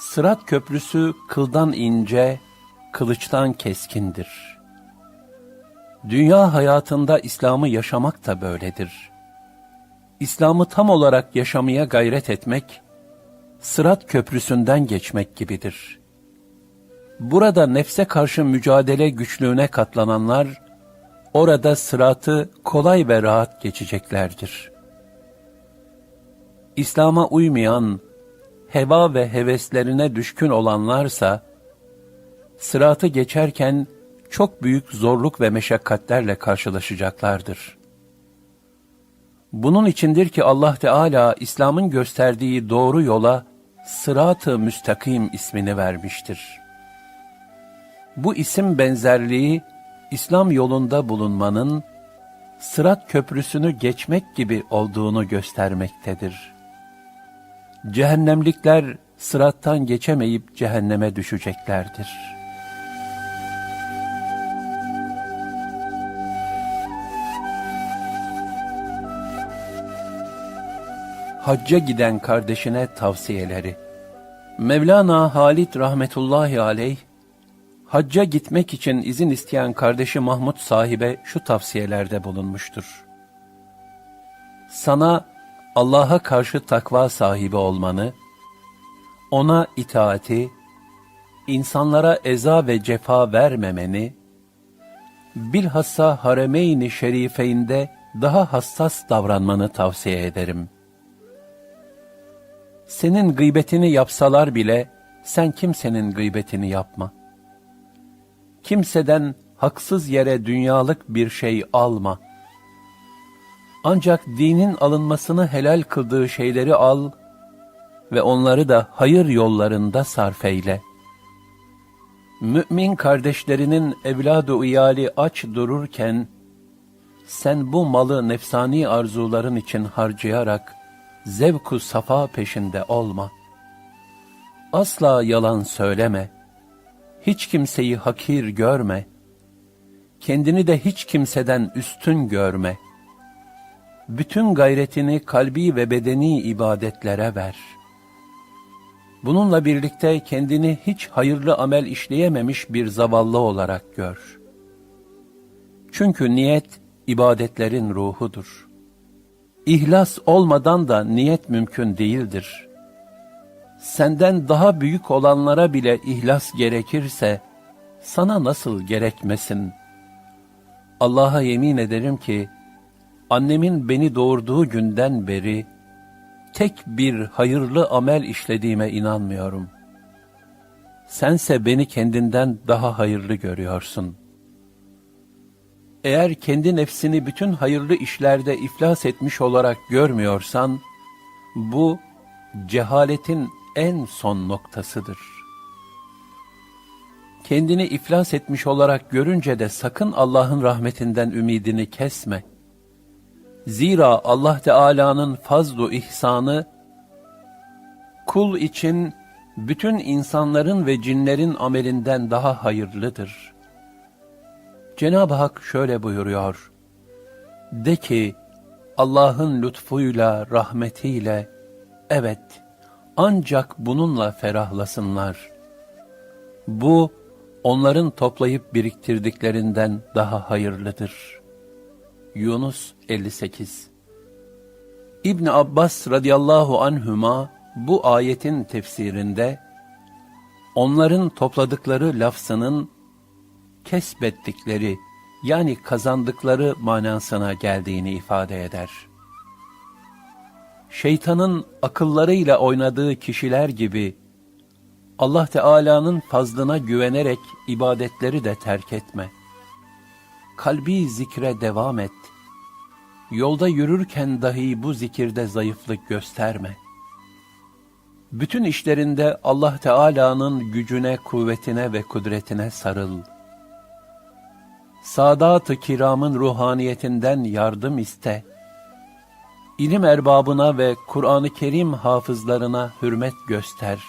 Sırat köprüsü kıldan ince, kılıçtan keskindir. Dünya hayatında İslam'ı yaşamak da böyledir. İslam'ı tam olarak yaşamaya gayret etmek, sırat köprüsünden geçmek gibidir. Burada nefse karşı mücadele güçlüğüne katlananlar, orada sıratı kolay ve rahat geçeceklerdir. İslam'a uymayan, heva ve heveslerine düşkün olanlarsa, sıratı geçerken çok büyük zorluk ve meşakkatlerle karşılaşacaklardır. Bunun içindir ki Allah Teala İslam'ın gösterdiği doğru yola sırat-ı müstakim ismini vermiştir. Bu isim benzerliği İslam yolunda bulunmanın sırat köprüsünü geçmek gibi olduğunu göstermektedir. Cehennemlikler sırattan geçemeyip cehenneme düşeceklerdir. Hacca giden kardeşine tavsiyeleri Mevlana Halit rahmetullahi aleyh hacca gitmek için izin isteyen kardeşi Mahmud sahibe şu tavsiyelerde bulunmuştur. Sana Allah'a karşı takva sahibi olmanı, ona itaati, insanlara eza ve cefa vermemeni, bilhassa haremeyn-i şerifeinde daha hassas davranmanı tavsiye ederim. Senin gıybetini yapsalar bile sen kimsenin gıybetini yapma. Kimseden haksız yere dünyalık bir şey alma. Ancak dinin alınmasını helal kıldığı şeyleri al ve onları da hayır yollarında sarf eyle. Mümin kardeşlerinin evladı iyali aç dururken, sen bu malı nefsani arzuların için harcayarak, zevku safa peşinde olma. Asla yalan söyleme. Hiç kimseyi hakir görme. Kendini de hiç kimseden üstün görme. Bütün gayretini kalbi ve bedeni ibadetlere ver. Bununla birlikte kendini hiç hayırlı amel işleyememiş bir zavallı olarak gör. Çünkü niyet ibadetlerin ruhudur.'' İhlas olmadan da niyet mümkün değildir. Senden daha büyük olanlara bile ihlas gerekirse, sana nasıl gerekmesin? Allah'a yemin ederim ki, annemin beni doğurduğu günden beri, tek bir hayırlı amel işlediğime inanmıyorum. Sense beni kendinden daha hayırlı görüyorsun.'' Eğer kendi nefsini bütün hayırlı işlerde iflas etmiş olarak görmüyorsan, bu cehaletin en son noktasıdır. Kendini iflas etmiş olarak görünce de sakın Allah'ın rahmetinden ümidini kesme. Zira Allah Teala'nın fazlu ihsanı, kul için bütün insanların ve cinlerin amelinden daha hayırlıdır.'' Cenab-ı Hak şöyle buyuruyor. De ki, Allah'ın lütfuyla, rahmetiyle, evet, ancak bununla ferahlasınlar. Bu, onların toplayıp biriktirdiklerinden daha hayırlıdır. Yunus 58 İbn Abbas radıyallahu anhüma bu ayetin tefsirinde onların topladıkları lafzının kesbettikleri yani kazandıkları manasına geldiğini ifade eder. Şeytanın akıllarıyla oynadığı kişiler gibi Allah Teala'nın fazlına güvenerek ibadetleri de terk etme. Kalbi zikre devam et. Yolda yürürken dahi bu zikirde zayıflık gösterme. Bütün işlerinde Allah Teala'nın gücüne, kuvvetine ve kudretine sarıl.'' Sadat-ı kiramın ruhaniyetinden yardım iste. İlim erbabına ve Kur'an-ı Kerim hafızlarına hürmet göster.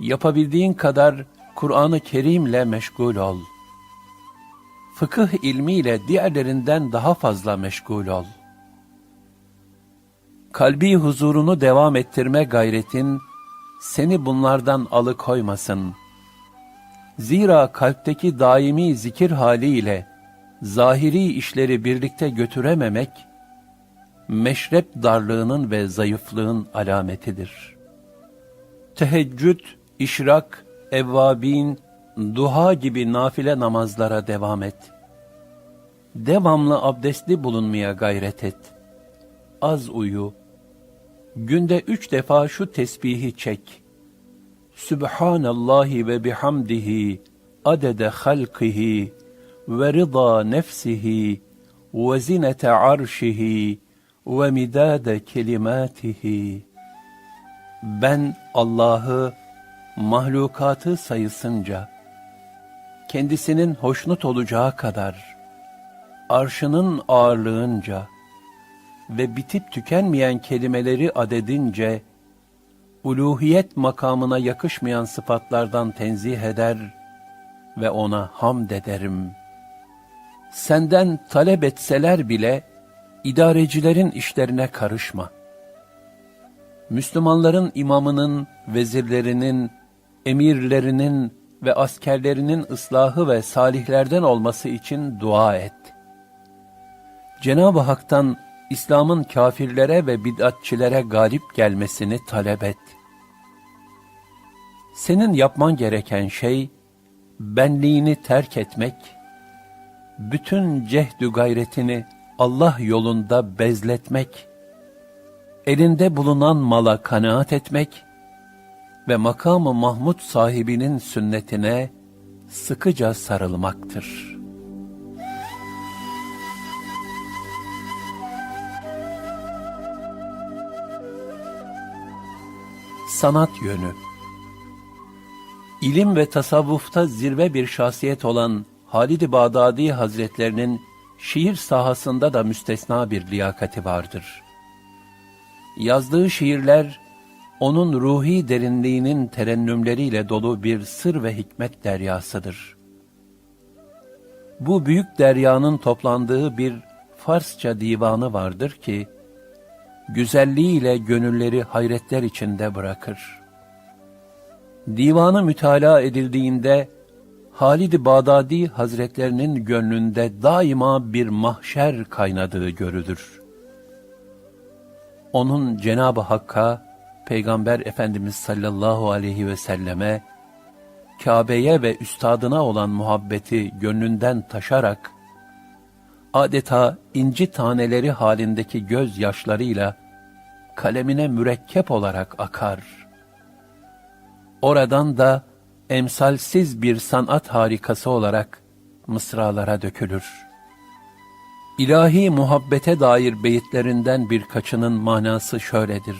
Yapabildiğin kadar Kur'an-ı Kerim'le meşgul ol. Fıkıh ilmiyle diğerlerinden daha fazla meşgul ol. Kalbi huzurunu devam ettirme gayretin, seni bunlardan alıkoymasın. Zira kalpteki daimi zikir haliyle zahiri işleri birlikte götürememek, meşrep darlığının ve zayıflığın alametidir. Teheccüd, işrak, evvabin, duha gibi nafile namazlara devam et. Devamlı abdestli bulunmaya gayret et. Az uyu. Günde üç defa şu tesbihi çek. Sübhanallahi ve bihamdihi adede halkihi ve rıza nefsihi ve zinete arşihi ve midade kelimatihi. Ben Allah'ı mahlukatı sayısınca, kendisinin hoşnut olacağı kadar, arşının ağırlığınca ve bitip tükenmeyen kelimeleri adedince, uluhiyet makamına yakışmayan sıfatlardan tenzih eder ve ona hamd ederim. Senden talep etseler bile, idarecilerin işlerine karışma. Müslümanların imamının, vezirlerinin, emirlerinin ve askerlerinin ıslahı ve salihlerden olması için dua et. Cenab-ı Hak'tan İslam'ın kafirlere ve bid'atçilere galip gelmesini talep et. Senin yapman gereken şey, benliğini terk etmek, bütün cehdü gayretini Allah yolunda bezletmek, elinde bulunan mala kanaat etmek ve makamı Mahmud sahibinin sünnetine sıkıca sarılmaktır. Sanat yönü İlim ve tasavvufta zirve bir şahsiyet olan Halid-i Bağdadi Hazretlerinin şiir sahasında da müstesna bir liyakati vardır. Yazdığı şiirler, onun ruhi derinliğinin terennümleriyle dolu bir sır ve hikmet deryasıdır. Bu büyük deryanın toplandığı bir Farsça divanı vardır ki, güzelliğiyle gönülleri hayretler içinde bırakır. Divanı mütalaa edildiğinde, Halid-i Bağdadi Hazretlerinin gönlünde daima bir mahşer kaynadığı görülür. Onun Cenab-ı Hakk'a, Peygamber Efendimiz sallallahu aleyhi ve selleme, Kabe'ye ve üstadına olan muhabbeti gönlünden taşarak, adeta inci taneleri halindeki göz yaşlarıyla kalemine mürekkep olarak akar. Oradan da emsalsiz bir sanat harikası olarak mısralara dökülür. İlahi muhabbete dair beyitlerinden birkaçının manası şöyledir.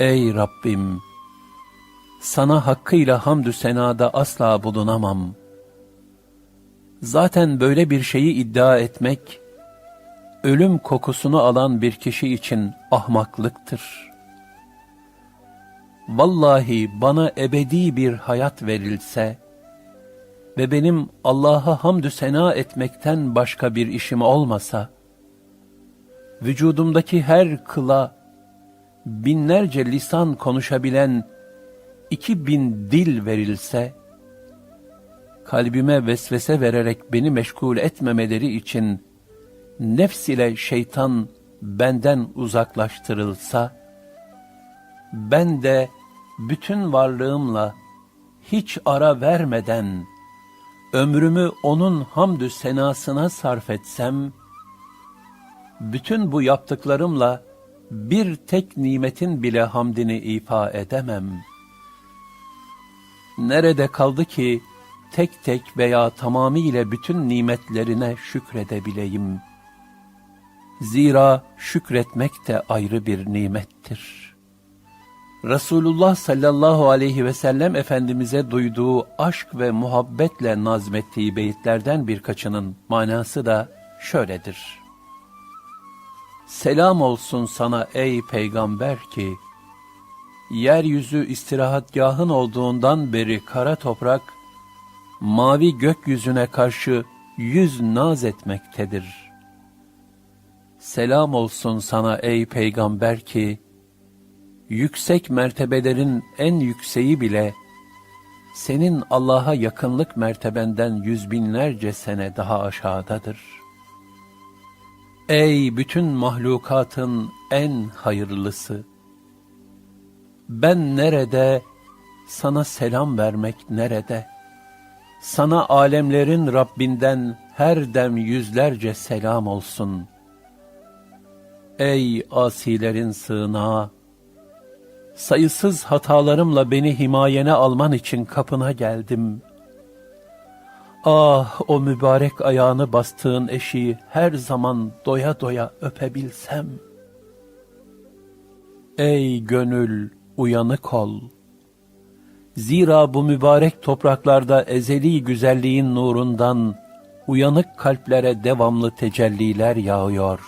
Ey Rabbim! Sana hakkıyla hamdü senada asla bulunamam. Zaten böyle bir şeyi iddia etmek, ölüm kokusunu alan bir kişi için ahmaklıktır. Vallahi bana ebedi bir hayat verilse ve benim Allah'a hamdü sena etmekten başka bir işim olmasa, vücudumdaki her kıla binlerce lisan konuşabilen iki bin dil verilse, kalbime vesvese vererek beni meşgul etmemeleri için nefs ile şeytan benden uzaklaştırılsa, ben de bütün varlığımla hiç ara vermeden ömrümü onun hamdü senasına sarf etsem, bütün bu yaptıklarımla bir tek nimetin bile hamdini ifa edemem. Nerede kaldı ki tek tek veya tamamıyla bütün nimetlerine şükredebileyim? Zira şükretmek de ayrı bir nimettir. Resulullah sallallahu aleyhi ve sellem Efendimiz'e duyduğu aşk ve muhabbetle nazmettiği beyitlerden birkaçının manası da şöyledir. Selam olsun sana ey peygamber ki, yeryüzü istirahatgahın olduğundan beri kara toprak, mavi gökyüzüne karşı yüz naz etmektedir. Selam olsun sana ey peygamber ki, yüksek mertebelerin en yükseği bile senin Allah'a yakınlık mertebenden yüz binlerce sene daha aşağıdadır. Ey bütün mahlukatın en hayırlısı! Ben nerede, sana selam vermek nerede? Sana alemlerin Rabbinden her dem yüzlerce selam olsun. Ey asilerin sığınağı! Sayısız hatalarımla beni himayene alman için kapına geldim. Ah o mübarek ayağını bastığın eşiği her zaman doya doya öpebilsem. Ey gönül uyanık ol. Zira bu mübarek topraklarda ezeli güzelliğin nurundan uyanık kalplere devamlı tecelliler yağıyor.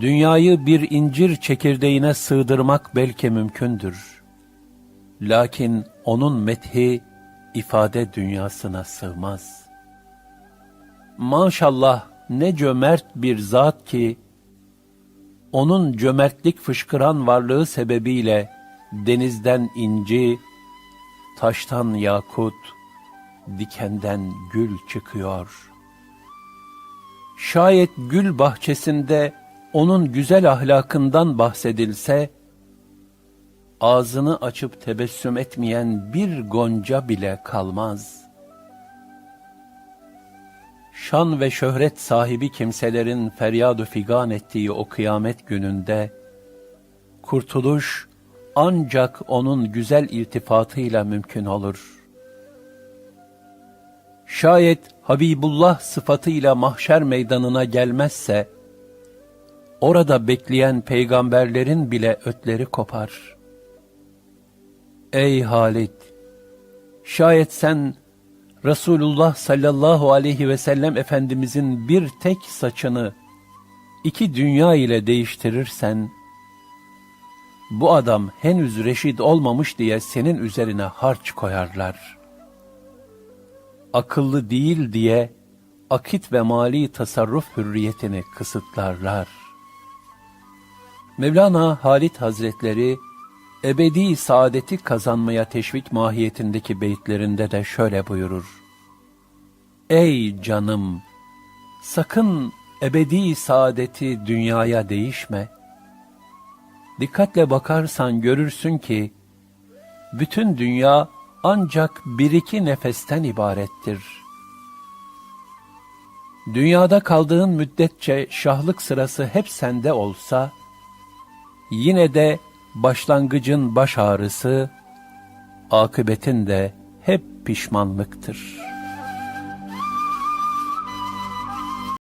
Dünyayı bir incir çekirdeğine sığdırmak belki mümkündür. Lakin onun methi ifade dünyasına sığmaz. Maşallah ne cömert bir zat ki, onun cömertlik fışkıran varlığı sebebiyle denizden inci, taştan yakut, dikenden gül çıkıyor. Şayet gül bahçesinde onun güzel ahlakından bahsedilse, ağzını açıp tebessüm etmeyen bir gonca bile kalmaz. Şan ve şöhret sahibi kimselerin feryadu figan ettiği o kıyamet gününde, kurtuluş ancak onun güzel irtifatıyla mümkün olur. Şayet Habibullah sıfatıyla mahşer meydanına gelmezse, orada bekleyen peygamberlerin bile ötleri kopar. Ey Halid! Şayet sen Resulullah sallallahu aleyhi ve sellem Efendimizin bir tek saçını iki dünya ile değiştirirsen, bu adam henüz reşit olmamış diye senin üzerine harç koyarlar. Akıllı değil diye akit ve mali tasarruf hürriyetini kısıtlarlar. Mevlana Halit Hazretleri ebedi saadeti kazanmaya teşvik mahiyetindeki beyitlerinde de şöyle buyurur. Ey canım! Sakın ebedi saadeti dünyaya değişme. Dikkatle bakarsan görürsün ki, bütün dünya ancak bir iki nefesten ibarettir. Dünyada kaldığın müddetçe şahlık sırası hep sende olsa, yine de başlangıcın baş ağrısı, akıbetin de hep pişmanlıktır.''